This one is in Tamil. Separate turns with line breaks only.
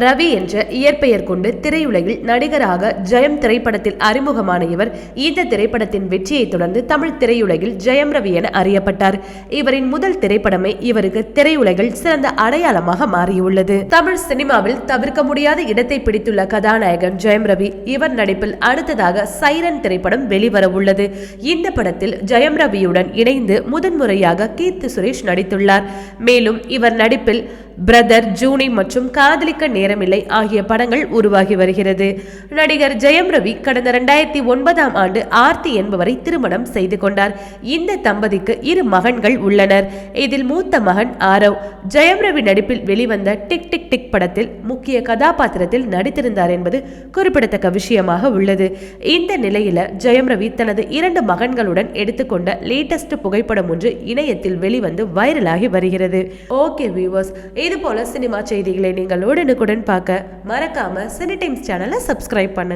ரவி என்ற இயற்பெயர் கொண்டு திரையுலகில் நடிகராக ஜெயம் திரைப்படத்தில் அறிமுகமான இவர் இந்த திரைப்படத்தின் வெற்றியை தொடர்ந்து தமிழ் திரையுலகில் ஜெயம் ரவி என அறியப்பட்டார். இவரின் முதல் திரைப்படமே இவருக்கு திரையுலகில் சிறந்த அடையாளமாக மாறியுள்ளது. தமிழ் சினிமாவில் தவிர்க்க முடியாத இடத்தை பிடித்துள்ள கதாநாயகன் ஜெயம் ரவி இவர் நடிப்பில் அடுத்ததாக சைரன் திரைப்படம் வெளிவர உள்ளது இந்த படத்தில் ஜெயம் ரவியுடன் இணைந்து முதன்முறையாக கீர்த்தி சுரேஷ் நடித்துள்ளார். மேலும் இவர் நடிப்பில் பிரதர் ஜூனி மற்றும் காதலிக்க நேரமில்லை. ஆகிய படங்கள் உருவாகி வருகிறது. நடிகர் ஜெயம் ரவி கடந்த இரண்டாயிரத்தி ஒன்பதாம் ஆண்டு ஆர்த்தி என்பவரை திருமணம் செய்து கொண்டார். இந்த தம்பதிக்கு இரு மகன்கள் உள்ளனர். இதில் மூத்த மகன் ஆரவ். ஜெயம் ரவி நடிப்பில் வெளிவந்த டிக் டிக் டிக் படத்தில் முக்கிய கதாபாத்திரத்தில் நடித்திருந்தார் என்பது குறிப்பிடத்தக்க விஷயமாக உள்ளது. இந்த நிலையில ஜெயம் ரவி தனது இரண்டு மகன்களுடன் எடுத்துக்கொண்ட லேட்டஸ்ட் புகைப்படம் ஒன்று இணையத்தில் வெளிவந்து வைரலாகி வருகிறது. ஓகே வியூவர்ஸ் இது போல சினிமா செய்திகளை நீங்கள் உடனுக்குடன் பார்க்க மறக்காம சினி டைம்ஸ் சேனலை சப்ஸ்கிரைப் பண்ணுங்க.